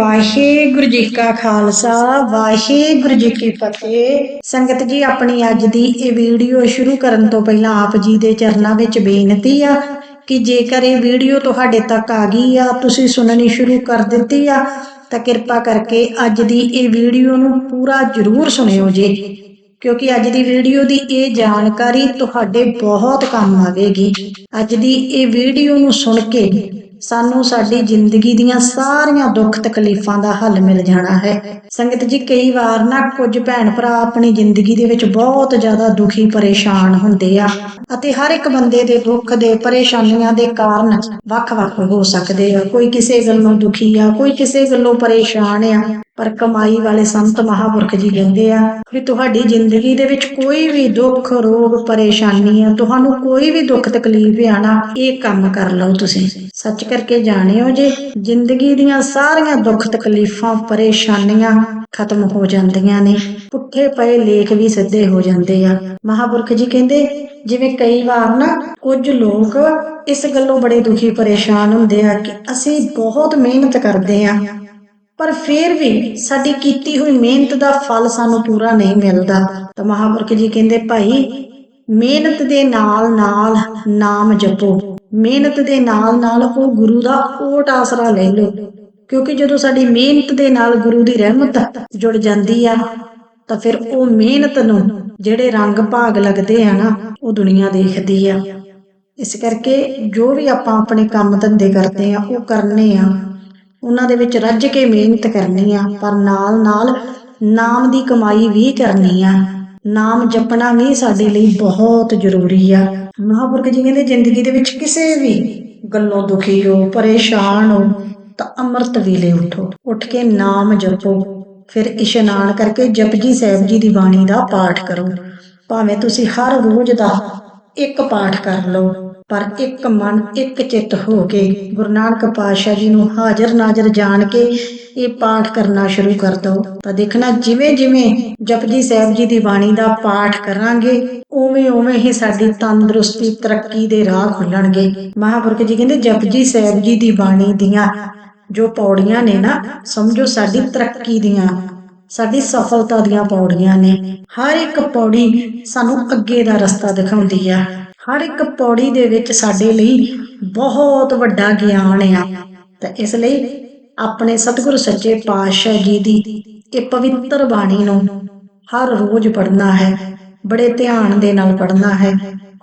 ਵਾਹਿਗੁਰੂ ਜੀ ਕਾ ਖਾਲਸਾ, ਵਾਹਿਗੁਰੂ ਜੀ ਕੀ ਫਤਿਹ। ਸੰਗਤ ਜੀ, ਆਪਣੀ ਅੱਜ ਦੀ ਇਹ ਵੀਡੀਓ ਸ਼ੁਰੂ ਕਰਨ ਤੋਂ ਪਹਿਲਾਂ ਆਪ ਜੀ ਦੇ ਚਰਨਾਂ ਵਿੱਚ ਬੇਨਤੀ ਆ ਕਿ ਜੇਕਰ ਇਹ ਵੀਡੀਓ ਤੁਹਾਡੇ ਤੱਕ ਆ ਗਈ ਆ, ਤੁਸੀਂ ਸੁਣਨੀ ਸ਼ੁਰੂ ਕਰ ਦਿੱਤੀ ਆ, ਤਾਂ ਕਿਰਪਾ ਕਰਕੇ ਅੱਜ ਦੀ ਇਹ ਵੀਡੀਓ ਨੂੰ ਪੂਰਾ ਜ਼ਰੂਰ ਸੁਣਿਓ ਜੀ। ਕਿਉਂਕਿ ਅੱਜ ਦੀ ਵੀਡੀਓ ਦੀ ਇਹ ਜਾਣਕਾਰੀ ਤੁਹਾਡੇ ਬਹੁਤ ਕੰਮ ਆਵੇਗੀ। ਅੱਜ ਦੀ ਇਹ ਵੀਡੀਓ ਨੂੰ ਸੁਣ ਕੇ ਸਾਨੂੰ ਸਾਡੀ ਜ਼ਿੰਦਗੀ ਦੀਆਂ ਸਾਰੀਆਂ ਦੁੱਖ ਤਕਲੀਫਾਂ ਦਾ ਹੱਲ ਮਿਲ ਜਾਣਾ ਹੈ। ਸੰਗਤ ਜੀ, ਕਈ ਵਾਰ ਨਾ ਕੁਝ ਭੈਣ ਭਰਾ ਆਪਣੀ ਜ਼ਿੰਦਗੀ ਦੇ ਵਿੱਚ ਬਹੁਤ ਜ਼ਿਆਦਾ ਦੁਖੀ ਪਰੇਸ਼ਾਨ ਹੁੰਦੇ ਆ ਅਤੇ ਹਰ ਇੱਕ ਬੰਦੇ ਦੇ ਦੁੱਖ ਦੇ ਪਰੇਸ਼ਾਨੀਆਂ ਦੇ ਕਾਰਨ ਵੱਖ-ਵੱਖ ਹੋ ਸਕਦੇ ਆ। ਕੋਈ ਕਿਸੇ ਗੱਲੋਂ ਦੁਖੀ ਆ, ਕੋਈ ਕਿਸੇ ਗੱਲੋਂ ਪਰੇਸ਼ਾਨ ਆ। ਪਰ ਕਮਾਈ ਵਾਲੇ ਸੰਤ ਮਹਾਪੁਰਖ ਜੀ ਕਹਿੰਦੇ ਆ ਵੀ ਤੁਹਾਡੀ ਜ਼ਿੰਦਗੀ ਦੇ ਵਿੱਚ ਕੋਈ ਵੀ ਦੁੱਖ, ਰੋਗ ਪਰੇਸ਼ਾਨੀ ਆ ਤੁਹਾਨੂੰ ਕੋਈ ਵੀ ਦੁੱਖ ਤਕਲੀਫ ਆਣਾ ਇਹ ਕੰਮ ਕਰ ਲਓ ਤੁਸੀਂ। ਸੱਚ ਕਰਕੇ ਜਾਣਿਓ ਜੇ, ਜ਼ਿੰਦਗੀ ਦੀਆਂ ਸਾਰੀਆਂ ਦੁੱਖ ਤਕਲੀਫਾਂ, ਪਰੇਸ਼ਾਨੀਆਂ ਖਤਮ ਹੋ ਜਾਂਦੀਆਂ ਨੇ, ਪੁੱਠੇ ਪਏ ਲੇਖ ਵੀ ਸਿੱਧੇ ਹੋ ਜਾਂਦੇ ਆ। ਮਹਾਪੁਰਖ ਜੀ ਕਹਿੰਦੇ, ਜਿਵੇਂ ਕਈ ਵਾਰ ਨਾ ਕੁਝ ਲੋਕ ਇਸ ਗੱਲੋਂ ਬੜੇ ਦੁਖੀ, ਪਰੇਸ਼ਾਨ ਹੁੰਦੇ ਆ ਕਿ ਅਸੀਂ ਬਹੁਤ ਮਿਹਨਤ ਕਰਦੇ ਆ। ਪਰ ਫਿਰ ਵੀ ਸਾਡੀ ਕੀਤੀ ਹੋਈ ਮਿਹਨਤ ਦਾ ਫਲ ਸਾਨੂੰ ਪੂਰਾ ਨਹੀਂ ਮਿਲਦਾ। ਤਾਂ ਮਹਾਪੁਰਖ ਜੀ ਕਹਿੰਦੇ, ਭਾਈ, ਮਿਹਨਤ ਦੇ ਨਾਲ ਨਾਲ ਨਾਮ ਜਪੋ। ਮਿਹਨਤ ਦੇ ਨਾਲ ਨਾਲ ਉਹ ਗੁਰੂ ਦਾ ਓਟ ਆਸਰਾ ਲੈ ਲਓ। ਕਿਉਂਕਿ ਜਦੋਂ ਸਾਡੀ ਮਿਹਨਤ ਦੇ ਨਾਲ ਗੁਰੂ ਦੀ ਰਹਿਮਤ ਜੁੜ ਜਾਂਦੀ ਆ, ਤਾਂ ਫਿਰ ਉਹ ਮਿਹਨਤ ਨੂੰ ਜਿਹੜੇ ਰੰਗ ਭਾਗ ਲੱਗਦੇ ਆ ਨਾ, ਉਹ ਦੁਨੀਆ ਦੇਖਦੀ ਆ। ਇਸ ਕਰਕੇ ਜੋ ਵੀ ਆਪਾਂ ਆਪਣੇ ਕੰਮ ਧੰਦੇ ਕਰਦੇ ਆ, ਉਹ ਕਰਨੇ ਆ। ਉਹਨਾਂ ਦੇ ਵਿੱਚ ਰੱਜ ਕੇ ਮਿਹਨਤ ਕਰਨੀ ਆ, ਪਰ ਨਾਲ ਨਾਲ ਨਾਮ ਦੀ ਕਮਾਈ ਵੀ ਕਰਨੀ ਆ। ਨਾਮ ਜਪਣਾ ਵੀ ਸਾਡੇ ਲਈ ਬਹੁਤ ਜ਼ਰੂਰੀ ਆ। ਮਹਾਂਪੁਰਖ ਜੀ ਕਹਿੰਦੇ, ਜ਼ਿੰਦਗੀ ਦੇ ਵਿੱਚ ਕਿਸੇ ਵੀ ਗੱਲੋਂ ਦੁਖੀ ਹੋ, ਪਰੇਸ਼ਾਨ ਹੋ, ਤਾਂ ਅੰਮ੍ਰਿਤ ਵੇਲੇ ਉਠੋ। ਉੱਠ ਕੇ ਨਾਮ ਜਪੋ। ਫਿਰ ਇਸ਼ਨਾਨ ਕਰਕੇ ਜਪਜੀ ਸਾਹਿਬ ਜੀ ਦੀ ਬਾਣੀ ਦਾ ਪਾਠ ਕਰੋ। ਭਾਵੇਂ ਤੁਸੀਂ ਹਰ ਰੋਜ਼ ਦਾ ਇੱਕ ਪਾਠ ਕਰ ਲਓ। ਪਰ ਇੱਕ ਮਨ ਇੱਕ ਚਿੱਤ ਹੋ ਕੇ ਗੁਰੂ ਨਾਨਕ ਪਾਤਸ਼ਾਹ ਜੀ ਨੂੰ ਹਾਜ਼ਰ ਨਾਜ਼ਰ ਜਾਣ ਕੇ ਇਹ ਪਾਠ ਕਰਨਾ ਸ਼ੁਰੂ ਕਰ ਦਿਓ ਤਾਂ ਦੇਖਣਾ ਜਿਵੇਂ ਜਿਵੇਂ ਜਪਜੀ ਸਾਹਿਬ ਜੀ ਦੀ ਬਾਣੀ ਦਾ ਪਾਠ ਕਰਾਂਗੇ, ਉਵੇਂ ਉਵੇਂ ਹੀ ਸਾਡੀ ਤੰਦਰੁਸਤੀ ਤਰੱਕੀ ਦੇ ਰਾਹ ਖੁੱਲਣਗੇ। ਮਹਾਪੁਰਖ ਜੀ ਕਹਿੰਦੇ ਜਪਜੀ ਸਾਹਿਬ ਜੀ ਦੀ ਬਾਣੀ ਦੀਆਂ ਜੋ ਪੌੜੀਆਂ ਨੇ ਨਾ, ਸਮਝੋ ਸਾਡੀ ਤਰੱਕੀ ਦੀਆਂ, ਸਾਡੀ ਸਫਲਤਾ ਦੀਆਂ ਪੌੜੀਆਂ ਨੇ। ਹਰ ਇੱਕ ਪੌੜੀ ਸਾਨੂੰ ਅੱਗੇ ਦਾ ਰਸਤਾ ਦਿਖਾਉਂਦੀ ਆ। ਹਰ ਇੱਕ ਪੌੜੀ ਦੇ ਵਿੱਚ ਸਾਡੇ ਲਈ ਬਹੁਤ ਵੱਡਾ ਗਿਆਨ ਆ। ਤਾਂ ਇਸ ਲਈ ਆਪਣੇ ਸਤਿਗੁਰੂ ਸੱਚੇ ਪਾਤਸ਼ਾਹ ਜੀ ਦੀ ਇਹ ਪਵਿੱਤਰ ਬਾਣੀ ਨੂੰ ਹਰ ਰੋਜ਼ ਪੜ੍ਹਨਾ ਹੈ, ਬੜੇ ਧਿਆਨ ਦੇ ਨਾਲ ਪੜ੍ਹਨਾ ਹੈ।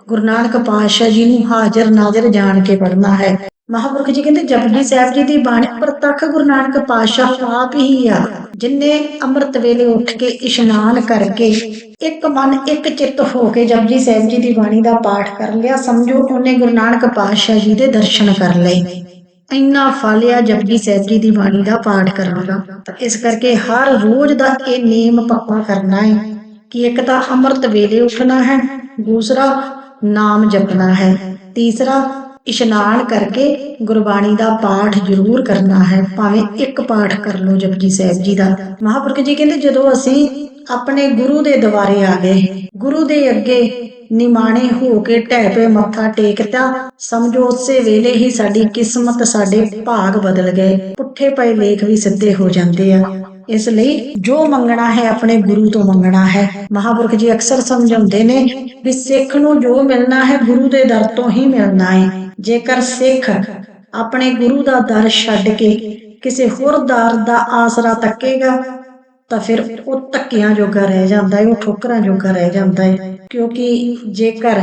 ਗੁਰੂ ਨਾਨਕ ਪਾਤਸ਼ਾਹ ਜੀ ਨੂੰ ਹਾਜ਼ਰ ਨਾਜ਼ਰ ਜਾਣ ਕੇ ਪੜ੍ਹਨਾ ਹੈ। ਮਹਾਂਪੁਰਖ ਜੀ ਕਹਿੰਦੇ, ਜਪਜੀ ਸਾਹਿਬ ਜੀ ਦੀ ਬਾਣੀ ਪ੍ਰਤੱਖ ਗੁਰੂ ਨਾਨਕ ਪਾਤਸ਼ਾਹ ਆਪ ਹੀ ਆ। ਜਿਨੇ ਅੰਮ੍ਰਿਤ ਵੇਲੇ ਉੱਠ ਕੇ ਇਸ਼ਨਾਨ ਕਰਕੇ ਇੱਕ ਮਨ, ਇੱਕ ਚਿੱਤ ਹੋ ਕੇ ਜਪਜੀ ਸਾਹਿਬ ਜੀ ਦੀ ਬਾਣੀ ਦਾ ਪਾਠ ਕਰ ਲਿਆ, ਸਮਝੋ ਉਹਨੇ ਗੁਰੂ ਨਾਨਕ ਪਾਤਸ਼ਾਹ ਜੀ ਦੇ ਦਰਸ਼ਨ ਕਰ ਲਏ। ਇੰਨਾ ਫਲ ਆ ਜਪਜੀ ਸਾਹਿਬ ਜੀ ਦੀ ਬਾਣੀ ਦਾ ਪਾਠ ਕਰਨ ਦਾ ਇਸ ਕਰਕੇ ਹਰ ਰੋਜ਼ ਦਾ ਇਹ ਨੇਮ ਪੱਕਾ ਕਰਨਾ ਹੈ ਕਿ ਇੱਕ ਤਾਂ ਅੰਮ੍ਰਿਤ ਵੇਲੇ ਉੱਠਣਾ ਹੈ, ਦੂਸਰਾ ਨਾਮ ਜਪਣਾ ਹੈ, ਤੀਸਰਾ ਇਸ਼ਨਾਨ ਕਰਕੇ ਗੁਰਬਾਣੀ ਦਾ ਪਾਠ ਜ਼ਰੂਰ ਕਰਨਾ ਹੈ। ਭਾਵੇਂ ਇੱਕ ਪਾਠ ਕਰ ਲਓ ਜਪਜੀ ਸਾਹਿਬ ਜੀ ਦਾ। ਮਹਾਪੁਰਖ ਜੀ ਕਹਿੰਦੇ, ਜਦੋਂ ਅਸੀਂ ਆਪਣੇ ਗੁਰੂ ਦੇ ਦੁਆਰੇ ਆ ਗਏ, ਗੁਰੂ ਦੇ ਅੱਗੇ ਨਿਮਾਣੇ ਹੋ ਕੇ ਢਹਿ ਪਏ, ਮੱਥਾ ਟੇਕਤਾ ਸਮਝੋ ਉਸੇ ਵੇਲੇ ਹੀ ਸਾਡੀ ਕਿਸਮਤ, ਸਾਡੇ ਭਾਗ ਬਦਲ ਗਏ। ਪੁੱਠੇ ਪਏ ਲੇਖ ਵੀ ਸਿੱਧੇ ਹੋ ਜਾਂਦੇ ਆ। ਇਸ ਲਈ ਜੋ ਮੰਗਣਾ ਹੈ ਆਪਣੇ ਗੁਰੂ ਤੋਂ ਮੰਗਣਾ ਹੈ। ਮਹਾਪੁਰਖ ਜੀ ਅਕਸਰ ਸਮਝਾਉਂਦੇ ਨੇ ਵੀ ਸਿੱਖ ਨੂੰ ਜੋ ਮਿਲਣਾ ਹੈ ਗੁਰੂ ਦੇ ਦਰ ਤੋਂ ਹੀ ਮਿਲਣਾ ਹੈ ਜੇਕਰ ਸਿੱਖ ਆਪਣੇ ਗੁਰੂ ਦਾ ਦਰ ਛੱਡ ਕੇ ਕਿਸੇ ਹੋਰ ਦਰ ਦਾ ਆਸਰਾ ਤੱਕੇਗਾ, ਤਾਂ ਫਿਰ ਉਹ ਧੱਕਿਆਂ ਜੋਗਾ ਰਹਿ ਜਾਂਦਾ ਹੈ ਉਹ ਠੋਕਰਾਂ ਜੋਗਾ ਰਹਿ ਜਾਂਦਾ ਹੈ ਕਿਉਂਕਿ ਜੇਕਰ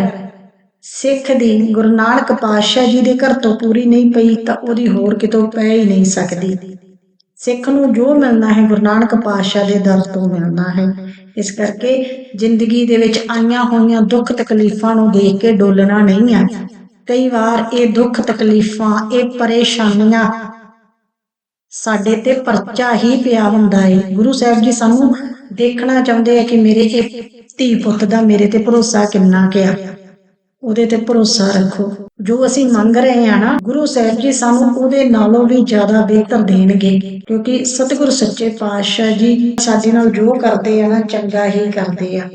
ਸਿੱਖ ਦੀ ਗੁਰੂ ਨਾਨਕ ਪਾਤਸ਼ਾਹ ਜੀ ਦੇ ਘਰ ਤੋਂ ਪੂਰੀ ਨਹੀਂ ਪਈ, ਤਾਂ ਉਹਦੀ ਹੋਰ ਕਿਤੋਂ ਪੈ ਹੀ ਨਹੀਂ ਸਕਦੀ। ਸਿੱਖ ਨੂੰ ਜੋ ਮਿਲਣਾ ਹੈ, ਗੁਰੂ ਨਾਨਕ ਪਾਤਸ਼ਾਹ ਦੇ ਦਰ ਤੋਂ ਮਿਲਣਾ ਹੈ। ਇਸ ਕਰਕੇ ਜ਼ਿੰਦਗੀ ਦੇ ਵਿੱਚ ਆਈਆਂ ਹੋਈਆਂ ਦੁੱਖ ਤਕਲੀਫਾਂ ਨੂੰ ਦੇਖ ਕੇ ਡੋਲਣਾ ਨਹੀਂ ਆ ਕਈ ਵਾਰ ਇਹ ਦੁੱਖ ਤਕਲੀਫਾਂ, ਇਹ ਪਰੇਸ਼ਾਨੀਆਂ ਸਾਡੇ ਤੇ ਪਰਚਾ ਹੀ ਪਿਆ ਹੁੰਦਾ ਹੈ ਗੁਰੂ ਸਾਹਿਬ ਜੀ ਸਾਨੂੰ ਦੇਖਣਾ ਚਾਹੁੰਦੇ ਆ ਕਿ ਮੇਰੇ ਇਹ ਧੀ ਪੁੱਤ ਦਾ ਮੇਰੇ ਤੇ ਭਰੋਸਾ ਕਿੰਨਾ ਕਿਆ ਉਹਦੇ ਤੇ ਭਰੋਸਾ ਰੱਖੋ। ਜੋ ਅਸੀਂ ਮੰਗ ਰਹੇ ਹਾਂ ਨਾ, ਗੁਰੂ ਸਾਹਿਬ ਜੀ ਸਾਨੂੰ ਉਹਦੇ ਨਾਲੋਂ ਵੀ ਜ਼ਿਆਦਾ ਬਿਹਤਰ ਦੇਣਗੇ। ਕਿਉਂਕਿ ਸਤਿਗੁਰ ਸੱਚੇ ਪਾਤਸ਼ਾਹ ਜੀ ਸਾਡੇ ਨਾਲ ਜੋ ਕਰਦੇ ਆ ਨਾ, ਚੰਗਾ ਹੀ ਕਰਦੇ ਆ।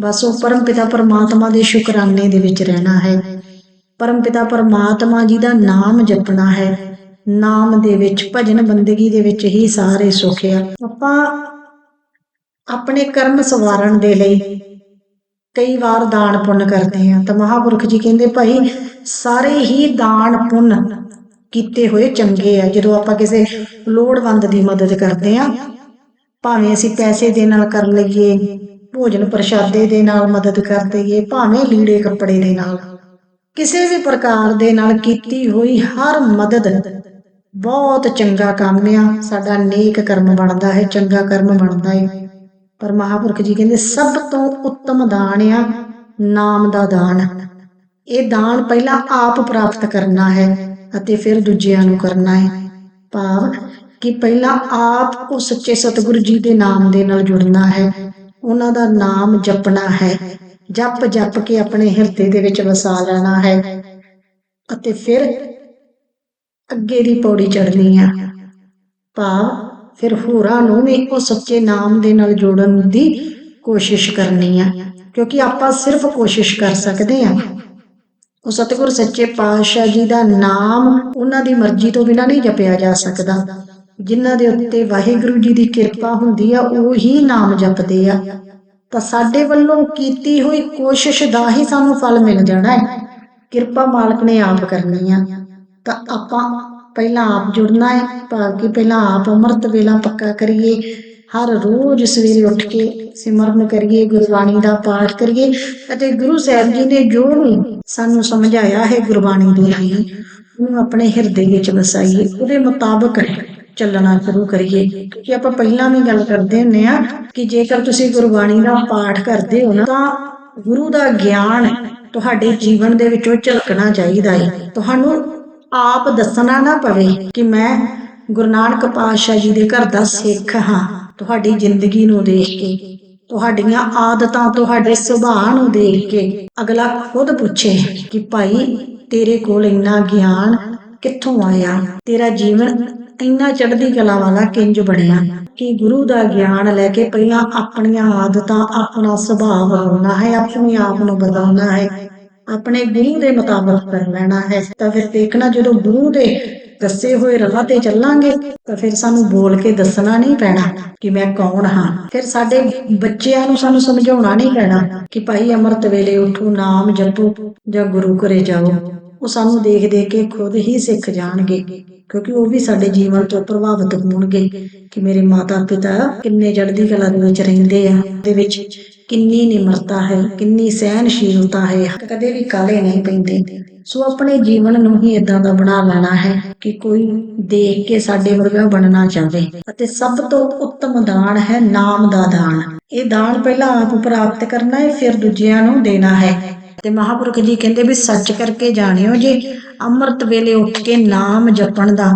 ਬਸ ਉਹ ਪਰਮ ਪਿਤਾ ਪਰਮਾਤਮਾ ਦੇ ਸ਼ੁਕਰਾਨੇ ਦੇ ਵਿੱਚ ਰਹਿਣਾ ਹੈ। ਪਰਮ ਪਿਤਾ ਪਰਮਾਤਮਾ ਜੀ ਦਾ ਨਾਮ ਜਪਣਾ ਹੈ। ਨਾਮ ਦੇ ਵਿੱਚ, ਭਜਨ ਬੰਦਗੀ ਦੇ ਵਿੱਚ ਹੀ ਸਾਰੇ ਸੁੱਖ ਆ। ਆਪਾਂ ਆਪਣੇ ਕਰਮ ਸਵਾਰਨ ਦੇ ਲਈ ਕਈ ਵਾਰ ਦਾਨ ਪੁੰਨ ਕਰਦੇ ਆ ਤਾਂ ਮਹਾਪੁਰਖ ਜੀ ਕਹਿੰਦੇ, ਭਾਈ, ਸਾਰੇ ਹੀ ਦਾਨ ਪੁੰਨ ਕੀਤੇ ਹੋਏ ਚੰਗੇ ਆ। ਜਦੋਂ ਆਪਾਂ ਕਿਸੇ ਲੋੜਵੰਦ ਦੀ ਮਦਦ ਕਰਦੇ ਆ ਭਾਵੇਂ ਅਸੀਂ ਪੈਸੇ ਦੇ ਨਾਲ ਕਰ ਲਈਏ, ਭੋਜਨ ਪ੍ਰਸ਼ਾਦੇ ਦੇ ਨਾਲ ਮਦਦ ਕਰ ਦਈਏ, ਭਾਵੇਂ ਲੀੜੇ ਕੱਪੜੇ ਦੇ ਨਾਲ, ਕਿਸੇ ਵੀ ਪ੍ਰਕਾਰ ਦੇ ਨਾਲ ਕੀਤੀ ਹੋਈ ਹਰ ਮਦਦ, ਬਹੁਤ ਚੰਗਾ ਕੰਮ ਆ। ਸਾਡਾ ਨੇਕ ਕਰਮ ਬਣਦਾ ਹੈ, ਚੰਗਾ ਕਰਮ ਬਣਦਾ ਹੈ। ਪਰ ਮਹਾਪੁਰਖ ਜੀ ਕਹਿੰਦੇ, ਸਭ ਤੋਂ ਉੱਤਮ ਦਾਨ ਆ, ਨਾਮ ਦਾ ਦਾਨ। ਇਹ ਦਾਨ ਪਹਿਲਾਂ ਆਪ ਪ੍ਰਾਪਤ ਕਰਨਾ ਹੈ ਅਤੇ ਫਿਰ ਦੂਜਿਆਂ ਨੂੰ ਕਰਨਾ ਹੈ। ਭਾਵ ਕਿ ਪਹਿਲਾਂ ਆਪ ਉਹ ਸੱਚੇ ਸਤਿਗੁਰੂ ਜੀ ਦੇ ਨਾਮ ਦੇ ਨਾਲ ਜੁੜਨਾ ਹੈ। ਉਹਨਾਂ ਦਾ ਨਾਮ ਜਪਣਾ ਹੈ। ਜਪ ਜਪ ਕੇ ਆਪਣੇ ਹਿਰਦੇ ਦੇ ਵਿੱਚ ਵਸਾ ਲੈਣਾ ਹੈ ਅਤੇ ਫਿਰ ਅੱਗੇ ਦੀ ਪੌੜੀ ਚੜ੍ਹਨੀ ਆ। ਭਾਵ ਫਿਰ ਹੋਰਾਂ ਨੂੰ ਵੀ ਉਹ ਸੱਚੇ ਨਾਮ ਦੇ ਨਾਲ ਜੋੜਨ ਦੀ ਕੋਸ਼ਿਸ਼ ਕਰਨੀ ਆ, ਕਿਉਂਕਿ ਆਪਾਂ ਸਿਰਫ ਕੋਸ਼ਿਸ਼ ਕਰ ਸਕਦੇ ਆ। ਉਹ ਸਤਿਗੁਰ ਸੱਚੇ ਪਾਤਸ਼ਾਹ ਜੀ ਦਾ ਨਾਮ ਉਹਨਾਂ ਦੀ ਮਰਜ਼ੀ ਤੋਂ ਬਿਨਾਂ ਨਹੀਂ ਜਪਿਆ ਜਾ ਸਕਦਾ। ਜਿਨ੍ਹਾਂ ਦੇ ਉੱਤੇ ਵਾਹਿਗੁਰੂ ਜੀ ਦੀ ਕਿਰਪਾ ਹੁੰਦੀ ਆ, ਉਹ ਹੀ ਨਾਮ ਜਪਦੇ ਆ। ਤਾਂ ਸਾਡੇ ਵੱਲੋਂ ਕੀਤੀ ਹੋਈ ਕੋਸ਼ਿਸ਼ ਦਾ ਹੀ ਸਾਨੂੰ ਫਲ ਮਿਲ ਜਾਣਾ ਹੈ। ਕਿਰਪਾ ਮਾਲਕ ਨੇ ਆਪ ਕਰਨੀ ਆ। ਤਾਂ ਆਪਾਂ ਪਹਿਲਾਂ ਆਪ ਜੁੜਨਾ ਹੈ, ਭਾਵ ਕਿ ਪਹਿਲਾਂ ਆਪ ਅੰਮ੍ਰਿਤ ਵੇਲਾ ਪੱਕਾ ਕਰੀਏ, ਹਰ ਰੋਜ਼ ਸਵੇਰੇ ਉੱਠ ਕੇ ਸਿਮਰਨ ਕਰੀਏ, ਗੁਰਬਾਣੀ ਦਾ ਪਾਠ ਕਰੀਏ, ਅਤੇ ਗੁਰੂ ਸਾਹਿਬ ਜੀ ਨੇ ਜੋ ਵੀ ਸਾਨੂੰ ਸਮਝਾਇਆ ਹੈ ਗੁਰਬਾਣੀ ਦੇ ਰਾਹੀਂ ਉਹਨੂੰ ਆਪਣੇ ਹਿਰਦੇ ਵਿੱਚ ਵਸਾਈਏ, ਉਹਦੇ ਮੁਤਾਬਕ ਚੱਲਣਾ ਸ਼ੁਰੂ ਕਰੀਏ। ਕਿਉਂਕਿ ਆਪਾਂ ਪਹਿਲਾਂ ਵੀ ਗੱਲ ਕਰਦੇ ਹੁੰਨੇ ਆ ਕਿ ਜੇਕਰ ਤੁਸੀਂ ਗੁਰਬਾਣੀ ਦਾ ਪਾਠ ਕਰਦੇ ਹੋ ਨਾ, ਤਾਂ ਗੁਰੂ ਦਾ ਗਿਆਨ ਤੁਹਾਡੇ ਜੀਵਨ ਦੇ ਵਿੱਚੋਂ ਝਲਕਣਾ ਚਾਹੀਦਾ ਹੈ। ਤੁਹਾਨੂੰ ਆਪ ਦੱਸਣਾ ਨਾ ਪਵੇ ਕਿ ਮੈਂ ਗੁਰੂ ਨਾਨਕ ਪਾਤਸ਼ਾਹ ਜੀ ਦੇ ਘਰ ਦਾ ਸਿੱਖ ਹਾਂ। ਤੁਹਾਡੀ ਜ਼ਿੰਦਗੀ ਨੂੰ ਦੇਖ ਕੇ, ਤੁਹਾਡੀਆਂ ਆਦਤਾਂ, ਤੁਹਾਡੇ ਸੁਭਾਅ ਨੂੰ ਦੇਖ ਕੇ ਅਗਲਾ ਖੁਦ ਪੁੱਛੇ ਕਿ ਭਾਈ, ਤੇਰੇ ਕੋਲ ਇੰਨਾ ਗਿਆਨ ਕਿੱਥੋਂ ਆਇਆ? ਤੇਰਾ ਜੀਵਨ ਇੰਨਾ ਚੜ੍ਹਦੀ ਕਲਾ ਵਾਲਾ ਕਿੰਜ ਬਣਿਆ? ਕਿ ਗੁਰੂ ਦਾ ਗਿਆਨ ਲੈ ਕੇ ਪਹਿਲਾਂ ਆਪਣੀਆਂ ਆਦਤਾਂ, ਆਪਣਾ ਸੁਭਾਅ ਬਣਾਉਣਾ ਹੈ, ਆਪਣੇ ਆਪ ਨੂੰ ਬਦਲਣਾ ਹੈ? ਆਪਣੇ ਗੁਰੂ ਦੇ ਮੁਤਾਬਕ ਕਰ ਲੈਣਾ ਹੈ। ਤਾਂ ਫਿਰ ਦੇਖਣਾ ਜਦੋਂ ਗੁਰੂ ਦੇ ਦੱਸੇ ਹੋਏ ਰਾਹ ਤੇ ਚੱਲਾਂਗੇ, ਤਾਂ ਫਿਰ ਸਾਨੂੰ ਬੋਲ ਕੇ ਦੱਸਣਾ ਨਹੀਂ ਪੈਣਾ ਕਿ ਮੈਂ ਕੌਣ ਹਾਂ। ਫਿਰ ਸਾਡੇ ਬੱਚਿਆਂ ਨੂੰ ਸਾਨੂੰ ਸਮਝਾਉਣਾ ਨਹੀਂ ਪੈਣਾ ਕਿ ਭਾਈ ਅੰਮ੍ਰਿਤ ਵੇਲੇ ਉਠੋ, ਨਾਮ ਜਪੋ ਜਾਂ ਗੁਰੂ ਘਰੇ ਜਾਓ। ਉਹ ਸਾਨੂੰ ਦੇਖ ਦੇਖ ਕੇ ਖੁਦ ਹੀ ਸਿੱਖ ਜਾਣਗੇ, ਕਿਉਂਕਿ ਉਹ ਵੀ ਸਾਡੇ ਜੀਵਨ ਤੋਂ ਪ੍ਰਭਾਵਿਤ ਹੋਣਗੇ ਕਿ ਮੇਰੇ ਮਾਤਾ ਪਿਤਾ ਕਿੰਨੇ ਜੜਦੀ ਕਲਾ ਦੇ ਵਿੱਚ ਰਹਿੰਦੇ ਆ। ਦੇ ਵਿੱਚ ਕਿੰਨੀ ਨਿਮਰਤਾ ਹੈ, ਕਿੰਨੀ ਸਹਿਨਸ਼ੀਲਤਾ ਹੈ, ਕਦੇ ਵੀ ਕਾਲੇ ਨਹੀਂ ਪੈਂਦੇ। ਸੋ ਆਪਣੇ ਜੀਵਨ ਨੂੰ ਹੀ ਇਦਾਂ ਦਾ ਬਣਾ ਲੈਣਾ ਹੈ ਕਿ ਕੋਈ ਦੇਖ ਕੇ ਸਾਡੇ ਵਰਗਾ ਬਣਨਾ ਚਾਹੇ। ਅਤੇ ਸਭ ਤੋਂ ਉੱਤਮ ਦਾਨ ਹੈ ਨਾਮ ਦਾ ਦਾਨ। ਇਹ ਦਾਨ ਪਹਿਲਾਂ ਆਪ ਪ੍ਰਾਪਤ ਕਰਨਾ ਹੈ, ਫਿਰ ਦੂਜਿਆਂ ਨੂੰ ਦੇਣਾ ਹੈ। ਤੇ ਮਹਾਪੁਰਖ ਜੀ ਕਹਿੰਦੇ ਵੀ ਸੱਚ ਕਰਕੇ ਜਾਣਿਓ ਜੇ, ਅੰਮ੍ਰਿਤ ਵੇਲੇ ਉੱਠ ਕੇ ਨਾਮ ਜਪਣ ਦਾ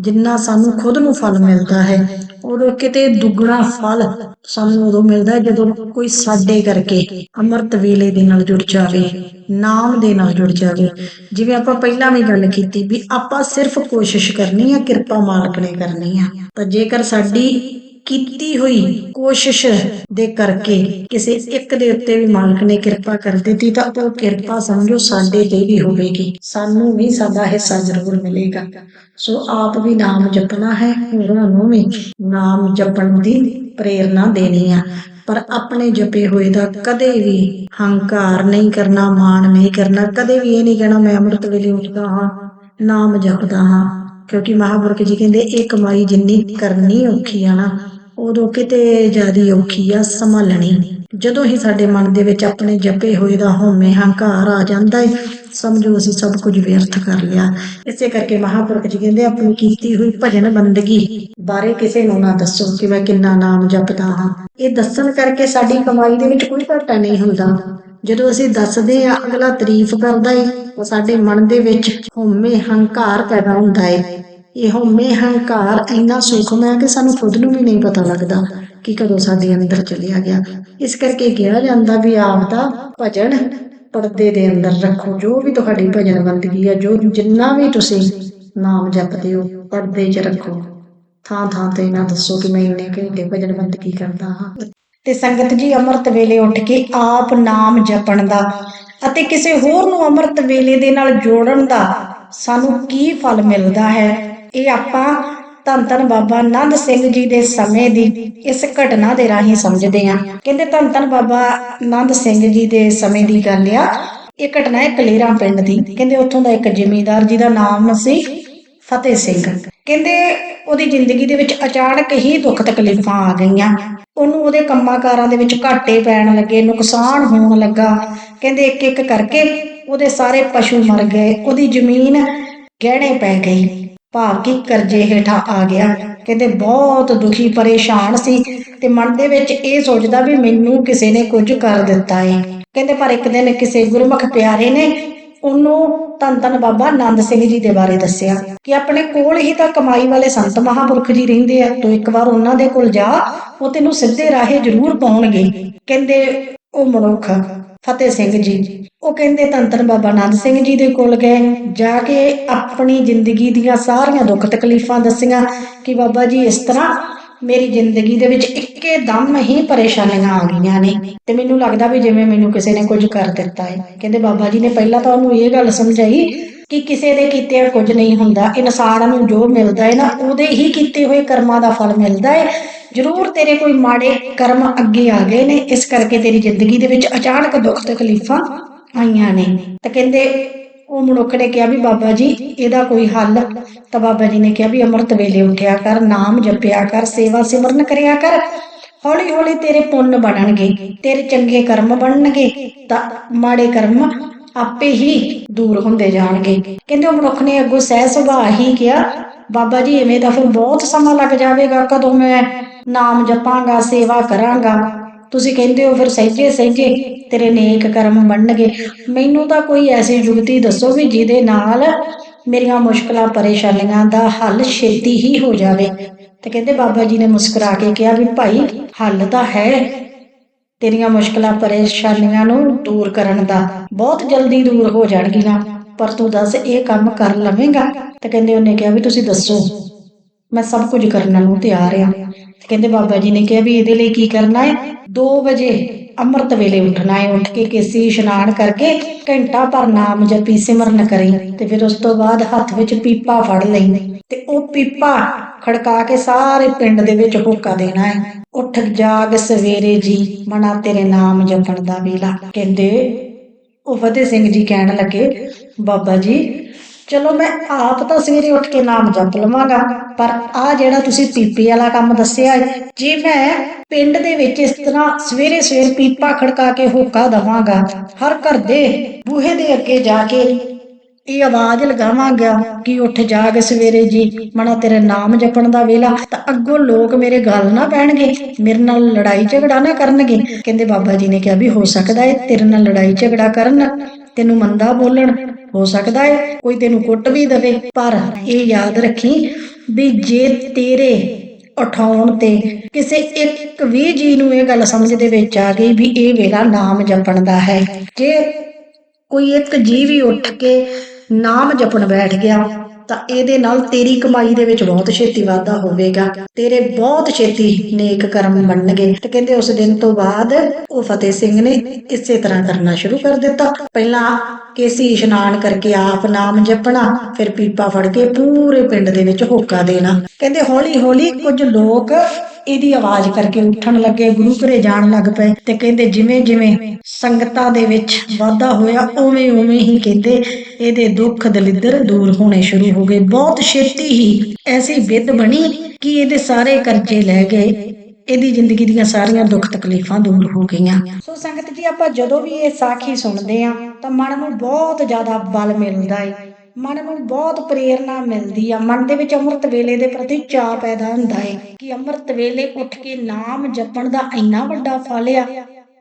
ਜਿੰਨਾ ਸਾਨੂੰ ਖੁਦ ਨੂੰ ਫਲ ਮਿਲਦਾ ਹੈ ਉਦੋਂ ਕਿਤੇ ਦੁੱਗਣਾ ਫਲ ਸਾਨੂੰ ਉਦੋਂ ਮਿਲਦਾ ਹੈ ਜਦੋਂ ਕੋਈ ਸਾਡੇ ਕਰਕੇ ਅੰਮ੍ਰਿਤ ਵੇਲੇ ਦੇ ਨਾਲ ਜੁੜ ਜਾਵੇ, ਨਾਮ ਦੇ ਨਾਲ ਜੁੜ ਜਾਵੇ। ਜਿਵੇਂ ਆਪਾਂ ਪਹਿਲਾਂ ਵੀ ਗੱਲ ਕੀਤੀ ਵੀ ਆਪਾਂ ਸਿਰਫ ਕੋਸ਼ਿਸ਼ ਕਰਨੀ ਆ, ਕਿਰਪਾ ਮਾਲਕ ਨੇ ਕਰਨੀ ਆ। ਤਾਂ ਜੇਕਰ ਸਾਡੀ ਕੀਤੀ ਹੋਈ ਕੋਸ਼ਿਸ਼ ਦੇ ਕਰਕੇ ਕਿਸੇ ਇੱਕ ਦੇ ਉੱਤੇ ਵੀ ਮਾਲਕ ਨੇ ਕਿਰਪਾ ਕਰ ਦਿੱਤੀ, ਤਾਂ ਉਹ ਕਿਰਪਾ ਸਮਝੋ ਸਾਡੇ ਤੇ ਵੀ ਹੋਵੇਗੀ। ਸਾਨੂੰ ਵੀ ਸਾਡਾ ਹਿੱਸਾ ਜ਼ਰੂਰ ਮਿਲੇਗਾ। ਸੋ ਆਪ ਵੀ ਨਾਮ ਜਪਣਾ ਹੈ ਹੋਰਾਂ ਨੂੰ ਵੀ ਨਾਮ ਜਪਣ ਦੀ ਪ੍ਰੇਰਣਾ ਦੇਣੀ ਆ। ਪਰ ਆਪਣੇ ਜਪੇ ਹੋਏ ਦਾ ਕਦੇ ਵੀ ਹੰਕਾਰ ਨਹੀਂ ਕਰਨਾ, ਮਾਣ ਨਹੀਂ ਕਰਨਾ, ਕਦੇ ਵੀ ਇਹ ਨਹੀਂ ਕਹਿਣਾ, ਮੈਂ ਅੰਮ੍ਰਿਤ ਵੇਲੇ ਉੱਠਦਾ ਹਾਂ, ਨਾਮ ਜਪਦਾ ਹਾਂ। ਕਿਉਂਕਿ ਮਹਾਪੁਰਖ ਜੀ ਕਹਿੰਦੇ, ਇਹ ਕਮਾਈ ਜਿੰਨੀ ਕਰਨੀ ਔਖੀ ਆ ਨਾ, ਉਦੋਂ ਕਿਤੇ ਜ਼ਿਆਦੀ ਔਖੀ ਆ ਸੰਭਾਲਣੀ ਜਦੋਂ ਹੀ ਸਾਡੇ ਮਨ ਦੇ ਵਿੱਚ ਆਪਣੇ ਜਪੇ ਹੋਏ ਦਾ ਹਉਮੈ ਹੰਕਾਰ ਆ ਜਾਂਦਾ ਹੈ ਸਮਝੋ, ਅਸੀਂ ਸਭ ਕੁਝ ਵਿਅਰਥ ਕਰ ਲਿਆ। ਇਸੇ ਕਰਕੇ ਮਹਾਪੁਰਖ ਜੀ ਕਹਿੰਦੇ, ਆਪਣੀ ਕੀਤੀ ਹੋਈ ਭਜਨ ਬੰਦਗੀ ਬਾਰੇ ਕਿਸੇ ਨੂੰ ਨਾ ਦੱਸੋ ਕਿ ਮੈਂ ਕਿੰਨਾ ਨਾਮ ਜਪਦਾ ਹਾਂ। ਇਹ ਦੱਸਣ ਕਰਕੇ ਸਾਡੀ ਕਮਾਈ ਦੇ ਵਿੱਚ ਕੋਈ ਘਾਟਾ ਨਹੀਂ ਹੁੰਦਾ। ਜਦੋਂ ਅਸੀਂ ਦੱਸਦੇ ਆ ਅਗਲਾ ਤਾਰੀਫ ਕਰਦਾ ਏ, ਤਾਂ ਸਾਡੇ ਮਨ ਦੇ ਵਿੱਚ ਹਉਮੈ ਹੰਕਾਰ ਪੈਦਾ ਹੁੰਦਾ ਏ। ਇਹ ਹਉਮੈ ਹੰਕਾਰ ਇੰਨਾ ਸੂਖਮ ਹੈ ਕਿ ਸਾਨੂੰ ਖੁਦ ਨੂੰ ਵੀ ਨਹੀਂ ਪਤਾ ਲੱਗਦਾ ਕਿ ਕਦੋਂ ਸਾਡੇ ਅੰਦਰ ਚਲਿਆ ਗਿਆ। ਇਸ ਕਰਕੇ ਕਿਹਾ ਜਾਂਦਾ ਵੀ ਆਪ ਦਾ ਭਜਨ ਪਰਦੇ ਦੇ ਅੰਦਰ ਰੱਖੋ। ਜੋ ਵੀ ਤੁਹਾਡੀ ਭਜਨ ਬੰਦਗੀ ਹੈ, ਜੋ ਜਿੰਨਾ ਵੀ ਤੁਸੀਂ ਨਾਮ ਜਪਦੇ ਹੋ, ਪਰਦੇ 'ਚ ਰੱਖੋ। ਥਾਂ ਥਾਂ ਤੇ ਨਾ ਦੱਸੋ ਕਿ ਮੈਂ ਇੰਨੇ ਘੰਟੇ ਭਜਨ ਬੰਦਗੀ ਕਰਦਾ ਹਾਂ। ਤੇ ਸੰਗਤ ਜੀ ਅੰਮ੍ਰਿਤ ਵੇਲੇ ਉੱਠ ਕੇ ਆਪ ਨਾਮ ਜਪਣ ਦਾ ਅਤੇ ਕਿਸੇ ਹੋਰ ਨੂੰ ਅੰਮ੍ਰਿਤ ਵੇਲੇ ਦੇ ਨਾਲ ਜੋੜਨ ਦਾ ਸਾਨੂੰ ਕੀ ਫਲ ਮਿਲਦਾ ਹੈ? ਇਹ ਆਪਾਂ ਧੰਨ ਧੰਨ ਬਾਬਾ ਆਨੰਦ ਸਿੰਘ ਜੀ ਦੇ ਸਮੇਂ ਦੀ ਇਸ ਘਟਨਾ ਦੇ ਰਾਹੀਂ ਸਮਝਦੇ ਹਾਂ। ਕਹਿੰਦੇ ਧੰਨ ਧੰਨ ਬਾਬਾ ਆਨੰਦ ਸਿੰਘ ਜੀ ਦੇ ਸਮੇਂ ਦੀ ਗੱਲ ਆ। ਇਹ ਘਟਨਾ ਹੈ ਕਲੇਰਾ ਪਿੰਡ ਦੀ। ਕਹਿੰਦੇ ਉੱਥੋਂ ਦਾ ਇੱਕ ਜ਼ਿਮੀਂਦਾਰ ਜਿਹਦਾ ਨਾਮ ਸੀ ਫਤਿਹ ਸਿੰਘ। ਕਹਿੰਦੇ ਉਹਦੀ ਜ਼ਿੰਦਗੀ ਦੇ ਵਿੱਚ ਅਚਾਨਕ ਹੀ ਦੁੱਖ ਤਕਲੀਫਾਂ ਆ ਗਈਆਂ। ਉਹਨੂੰ ਉਹਦੇ ਕੰਮਾਂ ਕਾਰਾਂ ਦੇ ਵਿੱਚ ਘਾਟੇ ਪੈਣ ਲੱਗੇ, ਨੁਕਸਾਨ ਹੋਣ ਲੱਗਾ। ਕਹਿੰਦੇ ਇੱਕ ਇੱਕ ਕਰਕੇ ਉਹਦੇ ਸਾਰੇ ਪਸ਼ੂ ਮਰ ਗਏ, ਉਹਦੀ ਜ਼ਮੀਨ ਗਹਿਣੇ ਪੈ ਗਈ। ਭਾਵ ਕਿ ਕਰਜ਼ੇ ਹੇਠਾਂ ਆ ਗਿਆ। ਕਹਿੰਦੇ ਬਹੁਤ ਦੁਖੀ, ਪਰੇਸ਼ਾਨ ਸੀ ਤੇ ਮਨ ਦੇ ਵਿੱਚ ਇਹ ਸੋਚਦਾ ਵੀ ਮੈਨੂੰ ਕਿਸੇ ਨੇ ਕੁਝ ਕਰ ਦਿੱਤਾ ਏ। ਕਹਿੰਦੇ ਪਰ ਇੱਕ ਦਿਨ ਕਿਸੇ ਗੁਰਮੁਖ ਪਿਆਰੇ ਨੇ ਉਹਨੂੰ ਧੰਨ ਧੰਨ ਬਾਬਾ ਆਨੰਦ ਸਿੰਘ ਜੀ ਦੇ ਬਾਰੇ ਦੱਸਿਆ ਕਿ ਆਪਣੇ ਕੋਲ ਹੀ ਤਾਂ ਕਮਾਈ ਵਾਲੇ ਸੰਤ ਮਹਾਂਪੁਰਖ ਜੀ ਰਹਿੰਦੇ ਆ। ਤੂੰ ਇੱਕ ਵਾਰ ਉਹਨਾਂ ਦੇ ਕੋਲ ਜਾ, ਉਹ ਤੈਨੂੰ ਸਿੱਧੇ ਰਾਹੇ ਜ਼ਰੂਰ ਪਾਉਣਗੇ। ਕਹਿੰਦੇ, ਉਹ ਮਨੁੱਖ ਫਤਿਹ ਸਿੰਘ ਜੀ, ਉਹ ਕਹਿੰਦੇ ਧੰਨ ਧੰਨ ਬਾਬਾ ਆਨੰਦ ਸਿੰਘ ਜੀ ਦੇ ਕੋਲ ਗਏ। ਜਾ ਕੇ ਆਪਣੀ ਜ਼ਿੰਦਗੀ ਦੀਆਂ ਸਾਰੀਆਂ ਦੁੱਖ ਤਕਲੀਫਾਂ ਦੱਸੀਆਂ ਕਿ ਬਾਬਾ ਜੀ ਇਸ ਤਰ੍ਹਾਂ ਮੇਰੀ ਜ਼ਿੰਦਗੀ ਦੇ ਵਿੱਚ ਇੱਕੇ ਦਮ ਹੀ ਪਰੇਸ਼ਾਨੀਆਂ ਆ ਗਈਆਂ ਨੇ। ਤੇ ਮੈਨੂੰ ਲੱਗਦਾ ਵੀ ਜਿਵੇਂ ਮੈਨੂੰ ਕਿਸੇ ਨੇ ਕੁਝ ਕਰ ਦਿੱਤਾ ਹੈ। ਕਹਿੰਦੇ ਬਾਬਾ ਜੀ ਨੇ ਪਹਿਲਾਂ ਤਾਂ ਉਹਨੂੰ ਇਹ ਗੱਲ ਸਮਝਾਈ ਕਿ ਕਿਸੇ ਦੇ ਕੀਤੇ ਕੁਝ ਨਹੀਂ ਹੁੰਦਾ। ਇਨਸਾਨ ਨੂੰ ਜੋ ਮਿਲਦਾ ਹੈ ਨਾ, ਉਹਦੇ ਹੀ ਕੀਤੇ ਹੋਏ ਕਰਮਾਂ ਦਾ ਫਲ ਮਿਲਦਾ ਹੈ। ਜ਼ਰੂਰ ਤੇਰੇ ਕੋਈ ਮਾੜੇ ਕਰਮ ਅੱਗੇ ਆ ਗਏ ਨੇ। ਇਸ ਕਰਕੇ ਤੇਰੀ ਜ਼ਿੰਦਗੀ ਦੇ ਵਿੱਚ ਅਚਾਨਕ ਦੁੱਖ ਤਕਲੀਫਾਂ ਆਈਆਂ ਨੇ। ਤਾਂ ਕਹਿੰਦੇ ਉਹ ਮਨੁੱਖ ਨੇ ਕਿਹਾ ਵੀ ਬਾਬਾ ਜੀ, ਇਹਦਾ ਕੋਈ ਹੱਲ? ਤਾਂ ਬਾਬਾ ਜੀ ਨੇ ਕਿਹਾ ਵੀ ਅੰਮ੍ਰਿਤ ਵੇਲੇ ਉੱਠਿਆ ਕਰ, ਨਾਮ ਜਪਿਆ ਕਰ, ਸੇਵਾ ਸਿਮਰਨ ਕਰਿਆ ਕਰ। ਹੌਲੀ ਹੌਲੀ ਤੇਰੇ ਪੁੰਨ ਬਣਨਗੇ, ਤੇਰੇ ਚੰਗੇ ਕਰਮ ਬਣਨਗੇ, ਤਾਂ ਮਾੜੇ ਕਰਮ ਆਪੇ ਹੀ ਦੂਰ ਹੁੰਦੇ ਜਾਣਗੇ। ਕਹਿੰਦੇ ਉਹ ਮਨੁੱਖ ਨੇ ਅੱਗੋਂ ਸਹਿ ਸੁਭਾਅ ਹੀ ਕਿਹਾ, ਬਾਬਾ ਜੀ ਐਵੇਂ ਤਾਂ ਫਿਰ ਬਹੁਤ ਸਮਾਂ ਲੱਗ ਜਾਵੇਗਾ ਕਦੋਂ ਮੈਂ ਨਾਮ ਜਪਾਂਗਾ, ਸੇਵਾ ਕਰਾਂਗਾ। ਤੁਸੀਂ ਕਹਿੰਦੇ ਹੋ, ਫਿਰ ਸਹਿਜੇ ਸਹਿਜੇ ਤੇਰੇ ਨੇਕ ਕਰਮ ਬਣਨਗੇ ਮੈਨੂੰ ਤਾਂ ਕੋਈ ਐਸੀ ਜੁਗਤੀ ਦੱਸੋ ਵੀ ਜਿਹਦੇ ਨਾਲ ਮੇਰੀਆਂ ਮੁਸ਼ਕਲਾਂ, ਪਰੇਸ਼ਾਨੀਆਂ ਦਾ ਹੱਲ ਛੇਤੀ ਹੀ ਹੋ ਜਾਵੇ। ਤੇ ਕਹਿੰਦੇ ਬਾਬਾ ਜੀ ਨੇ ਮੁਸਕਰਾ ਕੇ ਕਿਹਾ ਵੀ ਭਾਈ, ਹੱਲ ਤਾਂ ਹੈ ਤੇਰੀਆਂ ਮੁਸ਼ਕਲਾਂ, ਪਰੇਸ਼ਾਨੀਆਂ ਨੂੰ ਦੂਰ ਕਰਨ ਦਾ। ਬਹੁਤ ਜਲਦੀ ਦੂਰ ਹੋ ਜਾਣਗੀਆਂ, ਪਰ ਤੂੰ ਦੱਸ ਇਹ ਕੰਮ ਕਰ ਲਵੇਂਗਾ? ਤੇ ਕਹਿੰਦੇ ਉਹਨੇ ਕਿਹਾ ਵੀ ਤੁਸੀਂ ਦੱਸੋ। ਮੈਂ ਸਭ ਕੁਝ ਕਰਨ ਨੂੰ ਤਿਆਰ ਆ। ਤੇ ਕਹਿੰਦੇ ਬਾਬਾ ਜੀ ਨੇ ਕਿਹਾ ਵੀ ਇਹਦੇ ਲਈ ਕੀ ਕਰਨਾ ਹੈ? 2 ਵਜੇ ਅੰਮ੍ਰਿਤ ਵੇਲੇ ਉੱਠਣਾ ਹੈ। ਉੱਠ ਕੇ ਕੇਸੀ ਇਸ਼ਨਾਨ ਕਰਕੇ ਘੰਟਾ ਭਰ ਨਾਮ ਜਪੀ, ਸਿਮਰਨ ਕਰੀ ਤੇ ਫਿਰ ਉਸ ਤੋਂ ਬਾਅਦ ਹੱਥ ਵਿੱਚ ਪੀਪਾ ਫੜ ਲਈ ਤੇ ਉਹ ਪੀਪਾ ਖੜਕਾ ਕੇ ਸਾਰੇ ਪਿੰਡ ਦੇ ਵਿੱਚ ਹੋਕਾ ਦੇਣਾ ਹੈ। ਉੱਠ ਜਾਗ ਸਵੇਰੇ ਜੀ, ਮਨਾ ਤੇਰੇ ਨਾਮ ਜਪਣ ਦਾ ਵੇਲਾ। ਕਹਿੰਦੇ, ਉਹ ਫਤਿਹ ਸਿੰਘ ਜੀ ਕਹਿਣ ਲੱਗੇ, ਬਾਬਾ ਜੀ ਚਲੋ ਮੈਂ ਆਪ ਤਾਂ ਸਵੇਰੇ ਉੱਠ ਕੇ ਨਾਮ ਜਪ ਲਵਾਂਗਾ, ਪਰ ਆ ਜਿਹੜਾ ਤੁਸੀਂ ਪੀਪੀ ਵਾਲਾ ਕੰਮ ਦੱਸਿਆ ਜੇ ਮੈਂ ਪਿੰਡ ਦੇ ਵਿੱਚ ਇਸ ਤਰ੍ਹਾਂ ਸਵੇਰੇ ਸਵੇਰ ਪੀਪਾ ਖੜਕਾ ਕੇ ਹੋਕਾ ਦਵਾਂਗਾ, ਹਰ ਘਰ ਦੇ ਬੂਹੇ ਦੇ ਅੱਗੇ ਜਾ ਕੇ ਇਹ ਆਵਾਜ਼ ਲਗਾਵਾਂਗਾ ਕਿ ਉੱਠ ਜਾ ਕੇ ਸਵੇਰੇ ਜੀ, ਮਨਾ ਤੇਰੇ ਨਾਮ ਜਪਣ ਦਾ ਵੇਲਾ, ਤਾਂ ਅੱਗੋਂ ਲੋਕ ਮੇਰੇ ਗੱਲ ਨਾ ਪੈਣਗੇ, ਮੇਰੇ ਨਾਲ ਲੜਾਈ ਝਗੜਾ ਨਾ ਕਰਨਗੇ। ਕਹਿੰਦੇ ਬਾਬਾ ਜੀ ਨੇ ਕਿਹਾ ਵੀ ਹੋ ਸਕਦਾ ਹੈ ਤੇਰੇ ਨਾਲ ਲੜਾਈ ਝਗੜਾ ਕਰਨ। ਤੈਨੂੰ ਮੰਦਾ ਬੋਲਣ। ਹੋ ਸਕਦਾ ਹੈ ਕੋਈ ਤੈਨੂੰ ਕੁੱਟ ਵੀ ਦਵੇ। ਪਰ ਇਹ ਯਾਦ ਰੱਖੀ ਵੀ ਜੇ ਤੇਰੇ ਉਠਾਉਣ ਤੇ ਕਿਸੇ ਇੱਕ ਵੀ ਜੀ ਨੂੰ ਇਹ ਗੱਲ ਸਮਝ ਦੇ ਵਿੱਚ ਆ ਗਈ ਵੀ ਇਹ ਵੇਲਾ ਨਾਮ ਜਪਣ ਦਾ ਹੈ। ਜੇ ਕੋਈ ਇੱਕ ਜੀ ਵੀ ਉੱਠ ਕੇ ਨਾਮ ਜਪਣ ਬੈਠ ਗਿਆ ਤਾਂ ਇਹਦੇ ਨਾਲ ਤੇਰੀ ਕਮਾਈ ਦੇ ਵਿੱਚ ਬਹੁਤ ਛੇਤੀ ਵਾਧਾ ਹੋਵੇਗਾ। ਤੇਰੇ ਬਹੁਤ ਛੇਤੀ ਨੇਕ ਕਰਮ ਬਣਨਗੇ। ਤੇ ਕਹਿੰਦੇ ਉਸ ਦਿਨ ਤੋਂ ਬਾਅਦ ਉਹ ਫਤਿਹ ਸਿੰਘ ਨੇ ਇਸੇ ਤਰ੍ਹਾਂ ਕਰਨਾ ਸ਼ੁਰੂ ਕਰ ਦਿੱਤਾ। ਪਹਿਲਾਂ ਕੇਸੀ ਇਸ਼ਨਾਨ ਕਰਕੇ ਆਪ ਨਾਮ ਜਪਣਾ, ਫਿਰ ਪੀਪਾ ਫੜ ਕੇ ਪੂਰੇ ਪਿੰਡ ਦੇ ਵਿੱਚ ਹੋਕਾ ਦੇਣਾ। ਕਹਿੰਦੇ ਹੌਲੀ ਹੌਲੀ ਕੁਝ ਲੋਕ ਇਹਦੀ ਆਵਾਜ਼ ਕਰਕੇ ਉੱਠਣ ਲੱਗੇ, ਗੁਰੂ ਘਰੇ ਜਾਣ ਲੱਗ ਪਏ ਤੇ ਕਹਿੰਦੇ ਜਿਵੇਂ ਜਿਵੇਂ ਸੰਗਤਾਂ ਦੇ ਵਿੱਚ ਵਾਧਾ ਹੋਇਆ, ਉਵੇਂ ਉਵੇਂ ਹੀ ਕਹਿੰਦੇ ਇਹਦੇ ਦੁੱਖ ਦਲਿੱਦਰ ਦੂਰ ਹੋਣੇ ਸ਼ੁਰੂ ਹੋ ਗਏ। ਬਹੁਤ ਛੇਤੀ ਹੀ ਐਸੀ ਵਿਦ ਬਣੀ ਕਿ ਇਹਦੇ ਸਾਰੇ ਕਰਜ਼ੇ ਲੈ ਗਏ। ਇਹਦੀ ਜ਼ਿੰਦਗੀ ਦੀਆਂ ਸਾਰੀਆਂ ਦੁੱਖ ਤਕਲੀਫਾਂ ਦੂਰ ਹੋ ਗਈਆਂ। ਸੋ ਸੰਗਤ ਜੀ, ਆਪਾਂ ਜਦੋਂ ਵੀ ਇਹ ਸਾਖੀ ਸੁਣਦੇ ਆ ਤਾਂ ਮਨ ਨੂੰ ਬਹੁਤ ਜ਼ਿਆਦਾ ਬਲ ਮਿਲਦਾ ਏ। ਮਨ ਨੂੰ ਬਹੁਤ ਪ੍ਰੇਰਣਾ ਮਿਲਦੀ ਆ। ਮਨ ਦੇ ਵਿੱਚ ਅੰਮ੍ਰਿਤ ਵੇਲੇ ਦੇ ਪ੍ਰਤੀ ਚਾਅ ਪੈਦਾ ਹੁੰਦਾ ਹੈ ਕਿ ਅੰਮ੍ਰਿਤ ਵੇਲੇ ਉੱਠ ਕੇ ਨਾਮ ਜਪਣ ਦਾ ਇੰਨਾ ਵੱਡਾ ਫਲ ਆ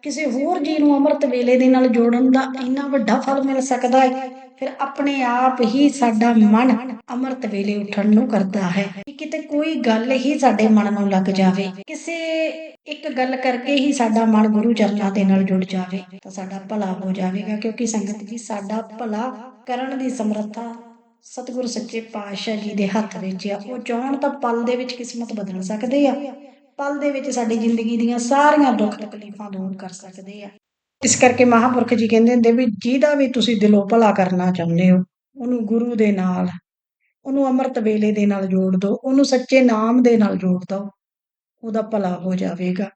ਕਿਸੇ ਹੋਰ ਜੀ ਨੂੰ ਅੰਮ੍ਰਿਤ ਵੇਲੇ ਦੇ ਨਾਲ ਜੋੜਨ ਦਾ ਇੰਨਾ ਵੱਡਾ ਫਲ ਮਿਲ ਸਕਦਾ ਹੈ, ਫਿਰ ਆਪਣੇ ਆਪ ਹੀ ਸਾਡਾ ਮਨ ਅੰਮ੍ਰਿਤ ਵੇਲੇ ਉੱਠਣ ਨੂੰ ਕਰਦਾ ਹੈ। ਕਿ ਕਿਤੇ ਕੋਈ ਗੱਲ ਹੀ ਸਾਡੇ ਮਨ ਨੂੰ ਲੱਗ ਜਾਵੇ, ਕਿਸੇ ਇੱਕ ਗੱਲ ਕਰਕੇ ਹੀ ਸਾਡਾ ਮਨ ਗੁਰੂ ਚਰਨਾਂ ਦੇ ਨਾਲ ਜੁੜ ਜਾਵੇ, ਤਾਂ ਸਾਡਾ ਭਲਾ ਹੋ ਜਾਵੇਗਾ, ਕਿਉਂਕਿ ਸੰਗਤ ਜੀ, ਸਾਡਾ ਭਲਾ ਕਰਨ ਦੀ ਸਮਰੱਥਾ ਸਤਿਗੁਰੂ ਸੱਚੇ ਪਾਤਸ਼ਾਹ ਜੀ ਦੇ ਹੱਥ ਵਿੱਚ ਆ। ਉਹ ਚਾਹਣ ਤਾਂ ਪਲ ਦੇ ਵਿੱਚ ਕਿਸਮਤ ਬਦਲ ਸਕਦੇ ਆ। ਪਲ ਦੇ ਵਿੱਚ ਸਾਡੀ ਜ਼ਿੰਦਗੀ ਦੀਆਂ ਸਾਰੀਆਂ ਦੁੱਖ ਤਕਲੀਫਾਂ ਦੂਰ ਕਰ ਸਕਦੇ ਆ। ਇਸ ਕਰਕੇ ਮਹਾਂਪੁਰਖ ਜੀ ਕਹਿੰਦੇ ਹੁੰਦੇ ਵੀ ਜਿਹਦਾ ਵੀ ਤੁਸੀਂ ਦਿਲੋਂ ਭਲਾ ਕਰਨਾ ਚਾਹੁੰਦੇ ਹੋ, ਉਹਨੂੰ ਗੁਰੂ ਦੇ ਨਾਲ, ਉਹਨੂੰ ਅੰਮ੍ਰਿਤ ਵੇਲੇ ਦੇ ਨਾਲ ਜੋੜ ਦਿਓ, ਉਹਨੂੰ ਸੱਚੇ ਨਾਮ ਦੇ ਨਾਲ ਜੋੜ ਦਿਓ, ਉਹਦਾ ਭਲਾ ਹੋ ਜਾਵੇਗਾ।